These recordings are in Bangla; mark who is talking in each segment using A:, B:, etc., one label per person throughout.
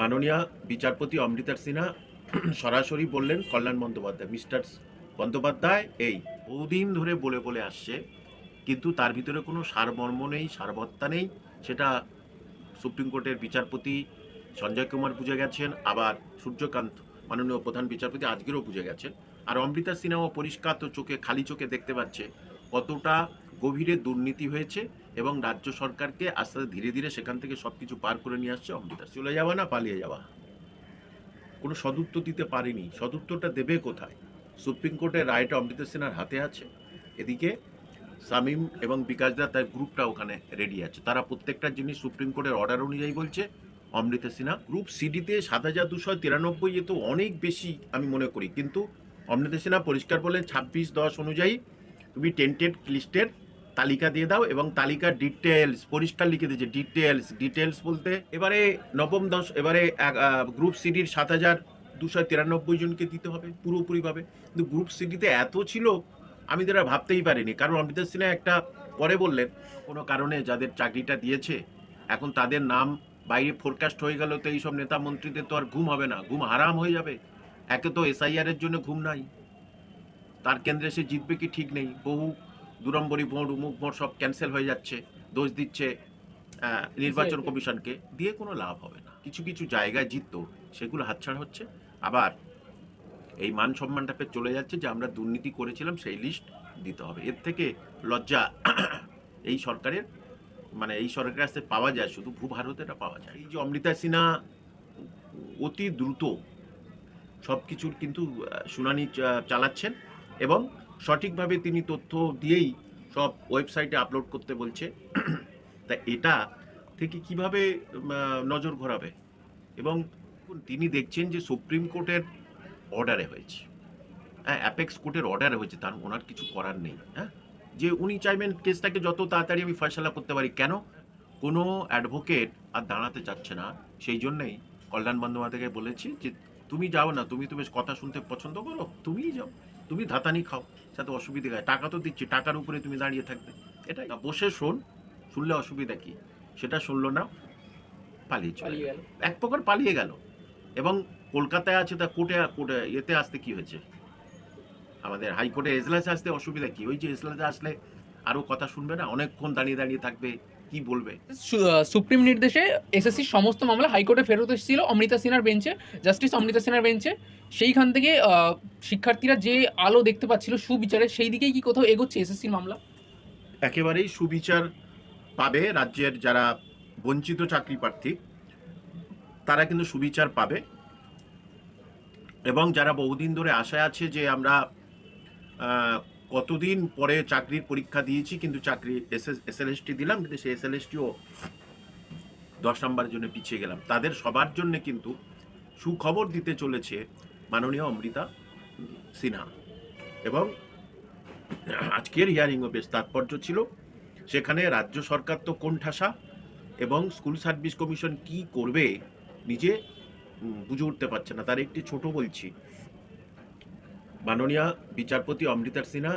A: মাননীয় বিচারপতি অমৃতার সিনহা সরাসরি বললেন, কল্যাণ বন্দ্যোপাধ্যায়, মিস্টার বন্দ্যোপাধ্যায় এই বহুদিন ধরে বলে বলে আসছে, কিন্তু তার ভিতরে কোনো সারমর্ম নেই, সারবত্তা নেই। সেটা সুপ্রিম কোর্টের বিচারপতি সঞ্জয় কুমার বুঝে গেছেন, আবার সূর্যকান্ত, মাননীয় প্রধান বিচারপতি আজকেরও বুঝে গেছেন। আর অমৃতা সিনহাও পরিষ্কার তো চোখে, খালি চোখে দেখতে পাচ্ছে কতটা গভীরে দুর্নীতি হয়েছে। এবং রাজ্য সরকারকে আস্তে আস্তে ধীরে ধীরে সেখান থেকে সব কিছু পার করে নিয়ে আসছে অমৃতা। চলে যাওয়া না, পালিয়ে যাওয়া কোনো সদুত্তর দিতে পারেনি। সদুত্তরটা দেবে কোথায়? সুপ্রিম কোর্টের রায়টা অমৃতা সিনহার হাতে আছে। এদিকে সামিম এবং বিকাশ দা তার গ্রুপটা ওখানে রেডি আছে। তারা প্রত্যেকটা জিনিস সুপ্রিম কোর্টের অর্ডার অনুযায়ী বলছে। অমৃতা সিনহা গ্রুপ সিডিতে সাত হাজার দুশো তিরানব্বই এ তো অনেক বেশি আমি মনে করি। কিন্তু অমৃতা সিনহা পরিষ্কার বললেন ছাব্বিশ দশ অনুযায়ী তুমি টেন্টেড লিস্টের তালিকা দিয়ে দাও এবং তালিকার ডিটেলস পরিষ্কার লিখে দিয়েছে ডিটেলস ডিটেলস বলতে এবারে নবম দশ, এবারে গ্রুপ সিডির সাত হাজার দুশো তিরানব্বই জনকে দিতে হবে পুরোপুরিভাবে। কিন্তু গ্রুপ সিডিতে এত ছিল, আমি তারা ভাবতেই পারিনি। কারণ অমৃতা সিনহা একটা পরে বললেন, কোনো কারণে যাদের চাকরিটা দিয়েছে, এখন তাদের নাম বাইরে ফোরকাস্ট হয়ে গেল, তো এইসব নেতা মন্ত্রীদের তো আর ঘুম হবে না, ঘুম হারাম হয়ে যাবে। একে তো এসআইআর এর জন্য ঘুম নাই। তার কেন্দ্রে সে জিতবে কি ঠিক নেই। বহু দুরম্বরী ভোট উমুক ভোট সব ক্যান্সেল হয়ে যাচ্ছে দোষ দিচ্ছে নির্বাচন কমিশনকে। দিয়ে কোনো লাভ হবে না। কিছু কিছু জায়গায় জিততো সেগুলো হাতছাড়া হচ্ছে। আবার এই মান সম্মানটা পেয়ে চলে যাচ্ছে যে আমরা দুর্নীতি করেছিলাম সেই লিস্ট দিতে হবে। এর থেকে লজ্জা এই সরকারের মানে এই সরকারের কাছে পাওয়া যায় শুধু ভূ ভারতে এটা পাওয়া যায় এই যে অমৃতা সিনহা অতি দ্রুত সব কিছুর কিন্তু শুনানি চালাচ্ছেন এবং সঠিকভাবে তিনি তথ্য দিয়েই সব ওয়েবসাইটে আপলোড করতে বলছে। তা এটা থেকে কীভাবে নজর ঘোরাবে? এবং তিনি দেখছেন যে সুপ্রিম কোর্টের অর্ডারে হয়েছে। হ্যাঁ অ্যাপেক্স কোর্টের অর্ডারে হয়েছে, তার ওনার কিছু করার নেই। হ্যাঁ যে উনি চাইবেন কেসটাকে যত তাড়াতাড়ি আমি ফয়সলা করতে পারি, কেন? কোনো অ্যাডভোকেট আর দাঁড়াতে চাচ্ছে না। সেই জন্যই কল্যাণ বন্দ্যোপাধ্যায়কে বলেছি যে, তুমি যাও না, তুমি তো বেশ কথা শুনতে পছন্দ করো, তুমিই যাও। তুমি ধাতানি খাও সাথে অসুবিধে গায়ে টাকা তো দিচ্ছি টাকার উপরে তুমি দাঁড়িয়ে থাকবে। এটাই। বসে শোন শুনলে অসুবিধা কি? সেটা শুনলো না পালিয়ে চলে এক প্রকার পালিয়ে গেল। এবং কলকাতায় আছে তা কোর্টে কোর্টে এতে আসতে কি হয়েছে? আমাদের হাইকোর্টে এজলাসে আসতে অসুবিধা কি? ওই যে এজলাসে আসলে আরও কথা শুনবে না? অনেকক্ষণ দাঁড়িয়ে দাঁড়িয়ে থাকবে। কি বলবে?
B: সুপ্রিম নির্দেশে এসএসসির সমস্ত মামলা হাইকোর্টে ফেরত এসেছিল অমৃতা সিনহার বেঞ্চে জাস্টিস অমৃতা সিনহার বেঞ্চে। সেইখান থেকে শিক্ষার্থীরা যে আলো দেখতে পাচ্ছিল সুবিচারে সেই দিকেই কি কোথাও এগোচ্ছে এসএসসির মামলা?
A: একেবারেই সুবিচার পাবে রাজ্যের যারা বঞ্চিত চাকরি প্রার্থী তারা কিন্তু সুবিচার পাবে। এবং যারা বহুদিন ধরে আশায় আছে যে আমরা কতদিন পরে চাকরির পরীক্ষা দিয়েছি, কিন্তু চাকরি এস এস এল দিলাম, কিন্তু সেই এস এল এসটিও দশ নম্বরের জন্য পিছিয়ে গেলাম। তাদের সবার জন্য কিন্তু সুখবর দিতে চলেছে মাননীয় অমৃতা সিনহা। এবং আজকের হিয়ারিংও বেশ তাৎপর্য ছিল। সেখানে রাজ্য সরকার তো কোণঠাসা, এবং স্কুল সার্ভিস কমিশন কি করবে নিজে বুঝে উঠতে পারছে না। তার একটি ছোট বলছি মাননীয় বিচারপতি অমৃতার সিনহা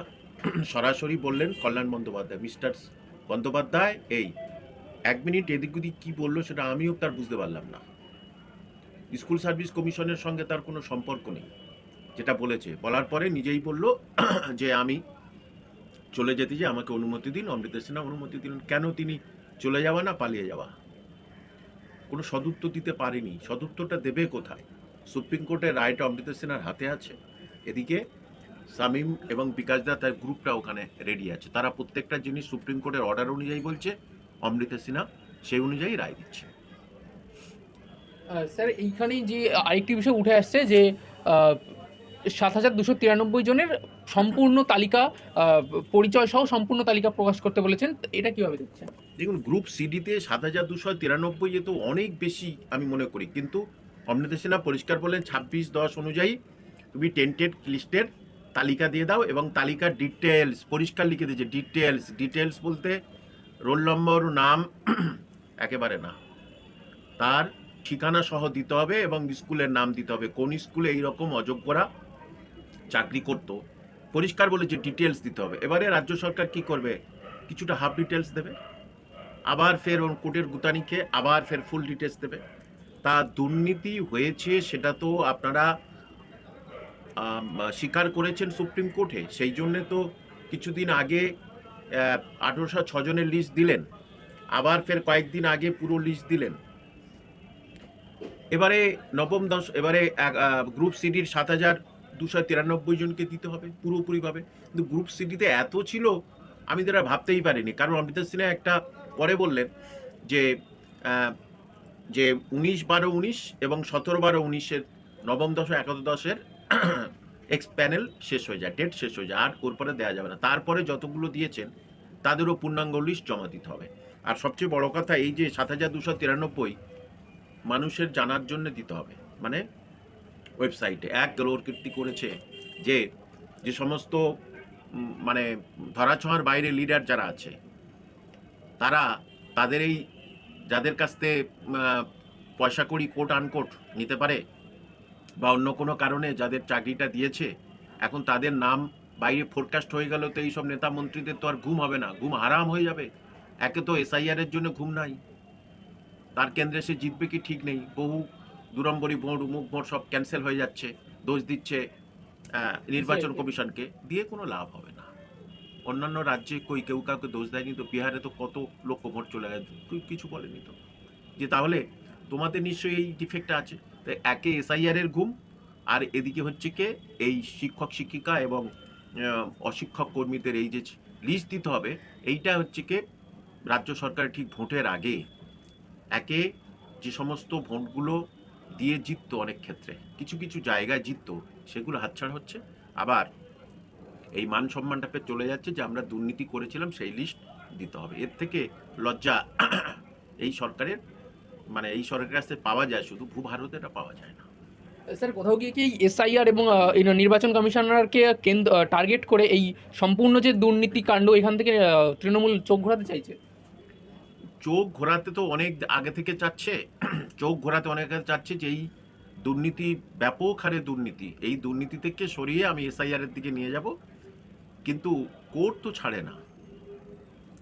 A: সরাসরি বললেন, কল্যাণ বন্দ্যোপাধ্যায়, মিস্টার বন্দ্যোপাধ্যায়, এই এক মিনিট এদিক ওদিক কী বলল সেটা আমিও তার বুঝতে পারলাম না। স্কুল সার্ভিস কমিশনের সঙ্গে তার কোনো সম্পর্ক নেই, যেটা বলেছে। বলার পরে নিজেই বলল যে আমি চলে যেতে যে আমাকে অনুমতি দিন অমৃতা সিনহা অনুমতি দিলেন। কেন তিনি চলে যাওয়া না পালিয়ে যাওয়া? কোনো সদুত্তর দিতে পারেনি। সদুত্তরটা দেবে কোথায়? সুপ্রিম কোর্টের রায়টা অমৃতা সিনহার হাতে আছে। এদিকে সামিম এবং বিকাশ দা তার গ্রুপটা ওখানে রেডি আছে। তারা প্রত্যেকটা জিনিস সুপ্রিম কোর্টের অর্ডার অনুযায়ী বলছে অমৃতা সিনহা সেই অনুযায়ী রায় দিচ্ছে।
B: স্যার এইখানেই যে আরেকটি বিষয় উঠে আসছে যে সাত হাজার দুশো তিরানব্বই জনের সম্পূর্ণ তালিকা পরিচয় সহ সম্পূর্ণ তালিকা প্রকাশ করতে বলেছেন এটা কীভাবে দেখছেন?
A: দেখুন গ্রুপ সিডিতে সাত হাজার দুশো তিরানব্বই এ তো অনেক বেশি আমি মনে করি কিন্তু অমৃতা সিনহা পরিষ্কার বললেন ছাব্বিশ দশ অনুযায়ী তুমি টেন্টেড লিস্টের তালিকা দিয়ে দাও এবং তালিকার ডিটেলস পরিষ্কার লিখে দিয়েছে ডিটেলস ডিটেলস বলতে রোল নম্বর নাম, একেবারে না। তার ঠিকানা সহ দিতে হবে এবং স্কুলের নাম দিতে হবে। কোন স্কুলে এই এইরকম অযোগ্যরা চাকরি করতো? পরিষ্কার বলেছে ডিটেলস দিতে হবে। এবারে রাজ্য সরকার কি করবে? কিছুটা হাফ ডিটেলস দেবে, আবার ফের ওর কোর্টের গুতানিকে আবার ফের ফুল ডিটেলস দেবে। তা দুর্নীতি হয়েছে, সেটা তো আপনারা স্বীকার করেছেন সুপ্রিম কোর্টে। সেই জন্যে তো কিছুদিন আগে আঠেরোশো ছজনের লিস্ট দিলেন। আবার ফের কয়েকদিন আগে পুরো লিস্ট দিলেন। এবারে নবম দশ, এবারে গ্রুপ সিডির সাত হাজার দুশো তিরানব্বই জনকে দিতে হবে, পুরোপুরিভাবে। কিন্তু গ্রুপ সিডিতে এত ছিল, আমি তারা ভাবতেই পারিনি। কারণ অমৃতা সিনহা একটা পরে বললেন যে যে উনিশ বারো উনিশ এবং সতেরো বারো উনিশের নবম দশ একাদশ দশের এক্স প্যানেল শেষ হয়ে যায় ডেট শেষ হয়ে যায়, আর ওর পরে দেওয়া যাবে না। তারপরে যতগুলো দিয়েছেন, তাদেরও পূর্ণাঙ্গ লিস্ট জমা দিতে হবে। আর সবচেয়ে বড় কথা, এই যে সাত হাজার দুশো তিরানব্বই মানুষের জানার জন্য দিতে হবে। মানে ওয়েবসাইটে এক কীর্তি করেছে যে যে সমস্ত মানে ধরাছোঁয়ার বাইরে লিডার যারা আছে, তারা তাদের এই, যাদের কাছ থেকে পয়সা করি কোট আনকোট নিতে পারে বা অন্য কোনো কারণে যাদের চাকরিটা দিয়েছে এখন তাদের নাম বাইরে ফোরকাস্ট হয়ে গেল তো এইসব নেতা মন্ত্রীদের তো আর ঘুম হবে না ঘুম হারাম হয়ে যাবে। একে তো এসআইআর এর জন্য ঘুম নাই। তার কেন্দ্রে সে জিতবে কি ঠিক নেই। বহু দুরম্বরী ভোট উমুক ভোট সব ক্যান্সেল হয়ে যাচ্ছে দোষ দিচ্ছে নির্বাচন কমিশনকে। দিয়ে কোনো লাভ হবে না। অন্যান্য রাজ্যে কই কেউ কাউকে দোষ দেয়নি তো বিহারে তো কত লক্ষ ভোট চলে গেছে। কিছু বলেনি তো। যে তাহলে তোমাদের নিশ্চয়ই এই ডিফেক্টটা আছে। তো একে এসআইআর এর ঘুম, আর এদিকে হচ্ছে কে, এই শিক্ষক, শিক্ষিকা এবং অশিক্ষক কর্মীদের এই যে লিস্ট দিতে হবে, এইটা হচ্ছে কে, রাজ্য সরকার ঠিক ভোটের আগে একে যে সমস্ত ভোটগুলো দিয়ে জিততো অনেক ক্ষেত্রে, কিছু কিছু জায়গায় জিততো, সেগুলো হাতছাড়া হচ্ছে। আবার এই মান সম্মানটা পেয়ে চলে যাচ্ছে যে আমরা দুর্নীতি করেছিলাম, সেই লিস্ট দিতে হবে। এর থেকে লজ্জা এই সরকারের মানে এই সরকারের কাছে পাওয়া যায় শুধু ভূ ভারতে এটা পাওয়া যায় না।
B: স্যার কোথাও গিয়ে কি এসআইআর এবং এই নির্বাচন কমিশনারকে কেন্দ্র টার্গেট করে এই সম্পূর্ণ যে দুর্নীতি কাণ্ড এখান থেকে তৃণমূল চোখ ঘোরাতে চাইছে?
A: চোখ ঘোরাতে তো অনেক আগে থেকে চাচ্ছে চোখ ঘোরাতে অনেক আগে চাচ্ছে যে এই দুর্নীতি ব্যাপক হারে দুর্নীতি এই দুর্নীতি থেকে সরিয়ে আমি এসআইআর এর দিকে নিয়ে যাব। কিন্তু কোর্ট তো ছাড়ে না।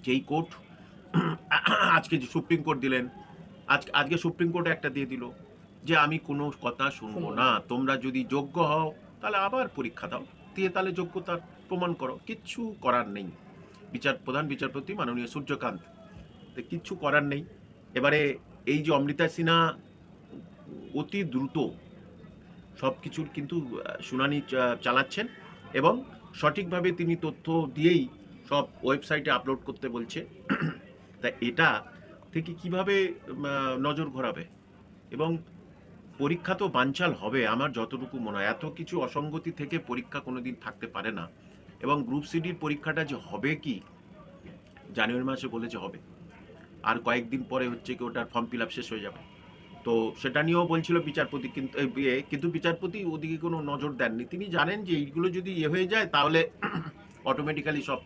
A: যেই কোর্ট আজকে যে সুপ্রিম কোর্ট দিলেন আজ আজকে সুপ্রিম কোর্টে একটা দিয়ে দিল যে আমি কোনো কথা শুনব না। তোমরা যদি যোগ্য হও তাহলে আবার পরীক্ষা দাও। দিয়ে তাহলে যোগ্যতার প্রমাণ করো। কিচ্ছু করার নেই। বিচার প্রধান বিচারপতি মাননীয় সূর্যকান্ত। তো কিচ্ছু করার নেই। এবারে এই যে অমৃতা সিনহা অতি দ্রুত সব কিছুর কিন্তু শুনানি চালাচ্ছেন এবং সঠিকভাবে তিনি তথ্য দিয়েই সব ওয়েবসাইটে আপলোড করতে বলছে। তা এটা থেকে কীভাবে নজর ঘোরাবে? এবং পরীক্ষা তো বানচাল হবে, আমার যতটুকু মনে হয়। এত কিছু অসঙ্গতি থেকে পরীক্ষা কোনোদিন থাকতে পারে না। এবং গ্রুপ সিডির পরীক্ষাটা যে হবে কি, জানুয়ারি মাসে বলেছে হবে। আর কয়েকদিন পরে হচ্ছে কি ওটার ফর্ম ফিল আপ শেষ হয়ে যাবে। তো সেটা নিয়েও বলছিল বিচারপতি, কিন্তু কিন্তু বিচারপতি ওদিকে কোনো নজর দেননি। তিনি জানেন যে এইগুলো যদি ইয়ে হয়ে যায়, তাহলে অটোমেটিক্যালি সব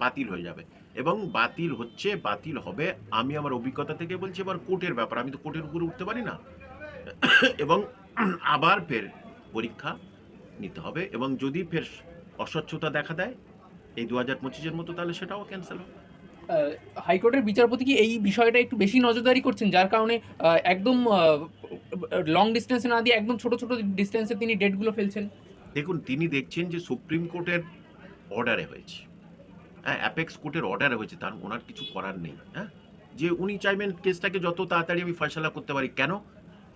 A: বাতিল হয়ে যাবে। এবং বাতিল হচ্ছে বাতিল হবে। আমি আমার অভিজ্ঞতা থেকে বলছি এবার কোর্টের ব্যাপার। আমি তো কোর্টের উপরে উঠতে পারি না। এবং আবার ফের পরীক্ষা নিতে হবে এবং যদি ফের অস্বচ্ছতা দেখা দেয় এই দু হাজার পঁচিশের মতো তাহলে সেটাও ক্যান্সেল হবে।
B: হাইকোর্টের বিচারপতি কি এই বিষয়টা একটু বেশি নজরদারি করছেন? যার কারণে একদম লং ডিস্টেন্সে না দিয়ে একদম ছোট ছোট ডিস্টেন্সে তিনি ডেটগুলো ফেলছেন।
A: দেখুন তিনি দেখছেন যে সুপ্রিম কোর্টের অর্ডারে হয়েছে। হ্যাঁ অ্যাপেক্স কোর্টের অর্ডারে হয়েছে, তার ওনার কিছু করার নেই হ্যাঁ? যে উনি চাইবেন কেসটাকে যত তাড়াতাড়ি আমি ফয়সলা করতে পারি, কেন?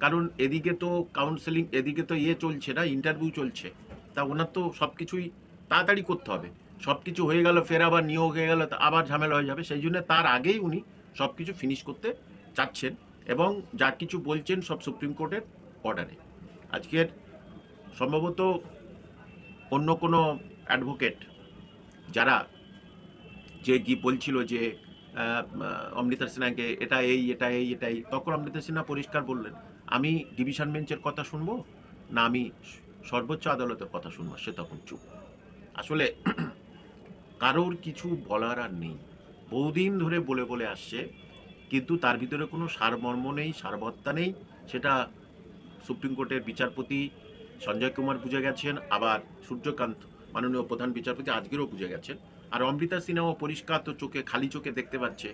A: কারণ এদিকে তো কাউন্সেলিং এদিকে তো ইয়ে চলছে না ইন্টারভিউ চলছে, তা ওনার তো সব কিছুই তাড়াতাড়ি করতে হবে। সব কিছু হয়ে গেল ফের আবার নিয়োগ হয়ে গেল আবার ঝামেলা হয়ে যাবে, সেই জন্য তার আগেই উনি সব কিছু ফিনিশ করতে চাচ্ছেন এবং যা কিছু বলছেন সব সুপ্রিম কোর্টের অর্ডারে আজকের সম্ভবত অন্য কোনো অ্যাডভোকেট যারা যে কি বলছিল যে অমৃতা সিনহাকে এটা এই এটা এই এটা এই, তখন অমৃতা সিনহা পরিষ্কার বললেন, আমি ডিভিশন বেঞ্চের কথা শুনব না আমি সর্বোচ্চ আদালতের কথা শুনব? সে তখন চুপ। আসলে কারোর কিছু বলার আর নেই। বহুদিন ধরে বলে বলে আসছে, কিন্তু তার ভিতরে কোনো সারমর্ম নেই, সারবত্তা নেই। সেটা সুপ্রিম কোর্টের বিচারপতি সঞ্জয় কুমার বুঝে গেছেন, আবার সূর্যকান্ত, মাননীয় প্রধান বিচারপতি আজকেরও বুঝে গেছেন। আর অমৃতা সিনহাও পরিষ্কার তো চোখে খালি চোখে দেখতে পাচ্ছে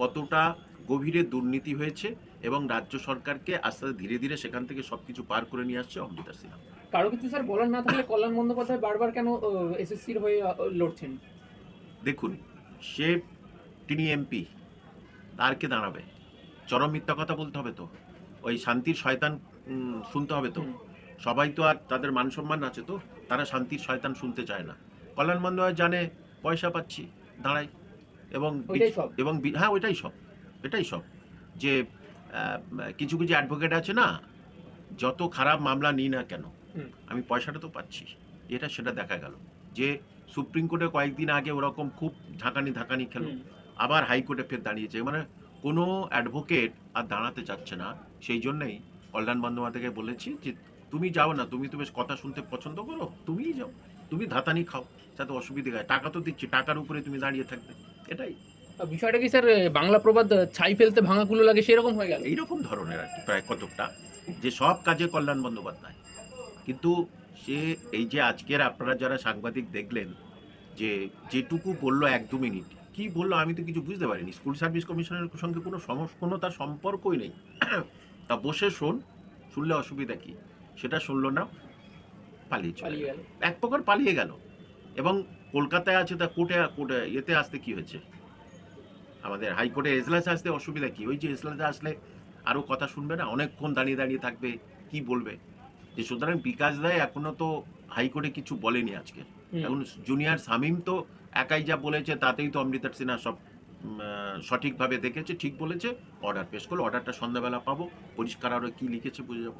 A: কতটা গভীরে দুর্নীতি হয়েছে এবং রাজ্য সরকারকে আস্তে আস্তে ধীরে ধীরে সেখান থেকে সবকিছু পার করে নিয়ে আসছে অমৃতা সিনহা।
B: কারও কিছু স্যার বলার না থাকলে কল্যাণ বন্দ্যোপাধ্যায় বারবার কেন এসএসসির হয়ে লড়ছেন?
A: দেখুন সে তিনি এমপি তার কে দাঁড়াবে? চরম মিথ্যা কথা বলতে হবে তো। ওই শান্তির শয়তান শুনতে হবে তো। সবাই তো আর তাদের মান সম্মান আছে তো তারা শান্তির শয়তান শুনতে চায় না। কল্যাণ বন্দ্যোপাধ্যায় জানে পয়সা পাচ্ছি দাঁড়াই। এবং এবং হ্যাঁ ওইটাই সব এটাই সব। যে কিছু কিছু অ্যাডভোকেট আছে না যত খারাপ মামলা নিই না কেন আমি পয়সাটা তো পাচ্ছি। এটা সেটা দেখা গেল। যে সুপ্রিম কোর্টে কয়েকদিন আগে ওরকম খুব ঝাঁকানি ধাকানি খেলো। আবার হাইকোর্টে ফের দাঁড়িয়েছে। মানে কোনো অ্যাডভোকেট আর দাঁড়াতে চাচ্ছে না। সেই জন্যই কল্যাণ বন্দ্যোপাধ্যায়কে বলেছি যে তুমি যাও না তুমি তো বেশ কথা শুনতে পছন্দ করো তুমিই যাও। তুমি ধাতানি খাও। যাতে অসুবিধে হয়। টাকা তো দিচ্ছি টাকার উপরে তুমি দাঁড়িয়ে থাকবে। এটাই।
B: বিষয়টা কি স্যার বাংলা প্রবাদ ছাই ফেলতে ভাঙা কুলো লাগে সেরকম হয়ে গেল?
A: এইরকম ধরনের আর কি প্রায় কতকটা যে সব কাজে কল্যাণ বন্দ্যোপাধ্যায়। কিন্তু সে এই যে আজকের আপনারা যারা সাংবাদিক দেখলেন যে যেটুকু বলল এক দু মিনিট কি বলল আমি তো কিছু বুঝতে পারিনি। স্কুল সার্ভিস কমিশনের সঙ্গে কোনো সমস কোনো তার সম্পর্কই নেই। তা বসে শোন শুনলে অসুবিধা কি? সেটা শুনলো না পালিয়ে চলে এক প্রকার পালিয়ে গেল। এবং কলকাতায় আছে তা কোর্টে কোর্টে ইয়েতে আসতে কি হয়েছে? আমাদের হাইকোর্টে এজলাসে আসতে অসুবিধা কি? ওই যে এজলাসে আসলে আরও কথা শুনবে না? অনেকক্ষণ দাঁড়িয়ে দাঁড়িয়ে থাকবে কি বলবে? যে সুতরাং বিকাশ রায় এখনও তো হাইকোর্টে কিছু বলেনি আজকে। এখন জুনিয়র শামীম তো একাই যা বলেছে তাতেই তো অমৃতার সিনহা সব সঠিকভাবে দেখেছে ঠিক বলেছে। অর্ডার পেশ করল অর্ডারটা সন্ধ্যাবেলা পাবো। পরিষ্কার আরও কি লিখেছে বুঝে যাব।